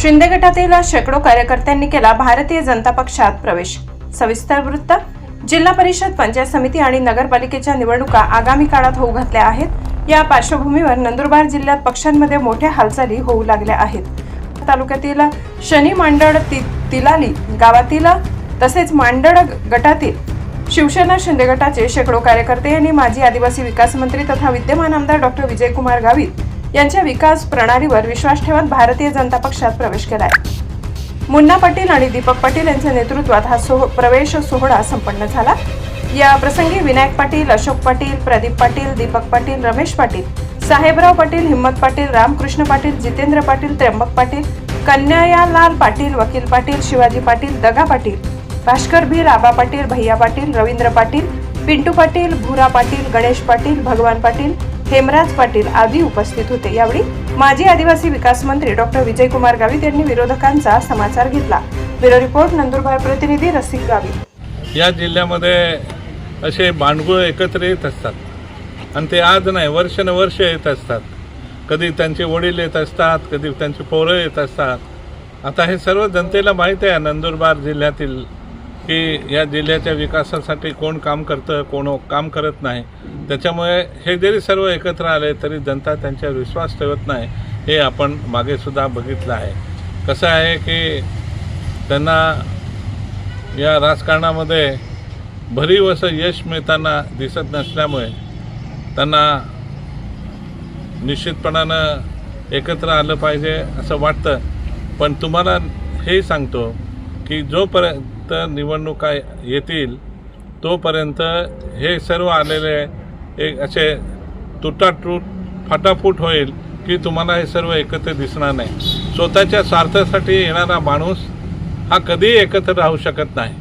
शिंदे गटातील शेकडो कार्यकर्त्यांनी केला भारतीय जनता पक्षात प्रवेश. सविस्तर वृत्त जिल्हा परिषद पंचायत समिती आणि नगरपालिकेच्या निवडणुका आगामी काळात होऊ घातल्या आहेत. या पार्श्वभूमीवर नंदुरबार जिल्ह्यात पक्षांमध्ये मोठ्या हालचाली होऊ लागल्या आहेत. तालुक्यातील शनी मांडळ ति- तिलाली गावातील तसेच मांडळ गटातील शिवसेना शिंदे गटाचे शेकडो कार्यकर्ते यांनी माजी आदिवासी विकास मंत्री तथा विद्यमान आमदार डॉक्टर विजयकुमार गावित यांच्या विकास प्रणालीवर विश्वास ठेवत भारतीय जनता पक्षात प्रवेश केलाय. मुन्ना पाटील आणि दीपक पाटील यांच्या नेतृत्वात हा सोह प्रवेश सोहळा संपन्न झाला. या प्रसंगी विनायक पाटील अशोक पाटील प्रदीप पाटील दीपक पाटील रमेश पाटील साहेबराव पाटील हिम्मत पाटील रामकृष्ण पाटील जितेंद्र पाटील त्र्यंबक पाटील कन्यायालाल पाटील वकील पाटील शिवाजी पाटील दगा पाटील भास्कर भी राबा पाटील भैया पाटील रवींद्र पाटील पिंटू पाटील भुरा पाटील गणेश पाटील भगवान पाटील हेमराज पाटील आदी उपस्थित होते. यावेळी माजी आदिवासी विकास मंत्री डॉक्टर विजयकुमार गावित यांनी विरोधकांचा समाचार घेतला. ब्युरो रिपोर्ट नंदुरबार प्रतिनिधी रसिक गावित. या जिल्ह्यामध्ये असे बांडगुळ एकत्र येत असतात. आणि ते आज नाही वर्षानुवर्ष येत असतात. कधी त्यांचे वडील येत असतात कधी त्यांचे पोरं येत असतात. आता हे सर्व जनतेला माहीत आहे नंदुरबार जिल्ह्यातील की या जिल्ह्याच्या विकासासाठी कोण काम करतं कोण काम करत नाही. त्याच्यामुळे हे जरी सर्व एकत्र आले तरी जनता त्यांच्यावर विश्वास ठेवत नाही हे आपण मागेसुद्धा बघितलं आहे. कसं आहे की त्यांना या राजकारणामध्ये भरीव असं यश मिळताना दिसत नसल्यामुळे त्यांना निश्चितपणानं एकत्र आलं पाहिजे असं वाटतं. पण तुम्हाला हे सांगतो की जोपर्यंत निवडणुका येतील तोपर्यंत हे सर्व आलेले एक असे तुटाटूट फाटाफूट होईल की तुम्हाला हे सर्व एकत्र दिसणार नाही. स्वतःच्या स्वार्थासाठी येणारा माणूस हा कधीही एकत्र राहू शकत नाही.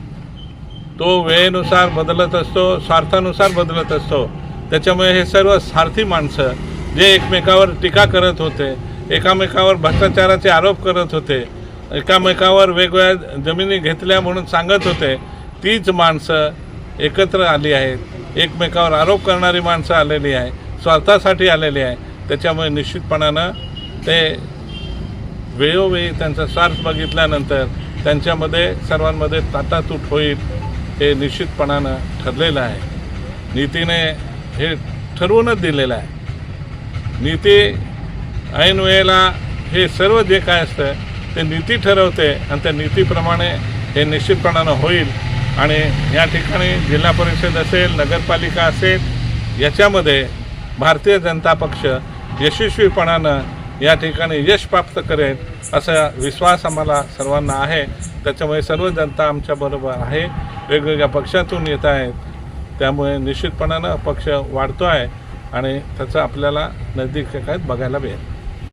तो वेळेनुसार बदलत असतो स्वार्थानुसार बदलत असतो. त्याच्यामुळे हे सर्व स्वार्थी माणसं जे एकमेकावर टीका करत होते एकामेकावर भ्रष्टाचाराचे आरोप करत होते एकामेकावर वेगवेगळ्या जमिनी घेतल्या म्हणून सांगत होते. तीच माणसं एकत्र आली आहेत. एकमेकावर आरोप करणारी माणसं आलेली आहे. स्वार्थासाठी आलेली आहे. त्याच्यामुळे निश्चितपणानं ते वेळोवेळी त्यांचा स्वार्थ बघितल्यानंतर त्यांच्यामध्ये सर्वांमध्ये ताटातूट होईल हे निश्चितपणानं ठरलेलं आहे. नीतीने हे ठरवूनच दिलेलं आहे. नीती ऐन वेळेला हे सर्व जे काय असतं ते नीती ठरवते आणि त्या नीतीप्रमाणे हे निश्चितपणानं होईल. आणि या ठिकाणी जिल्हा परिषद असेल नगरपालिका असेल याच्यामध्ये भारतीय जनता पक्ष यशस्वीपणानं या ठिकाणी यश प्राप्त करेल असा विश्वास आम्हाला सर्वांना आहे. त्याच्यामुळे सर्व जनता आमच्याबरोबर आहे. वेगवेगळ्या पक्षातून येत आहेत. त्यामुळे निश्चितपणानं पक्ष वाढतो आहे आणि त्याचं आपल्याला नजदीक काय बघायला मिळेल.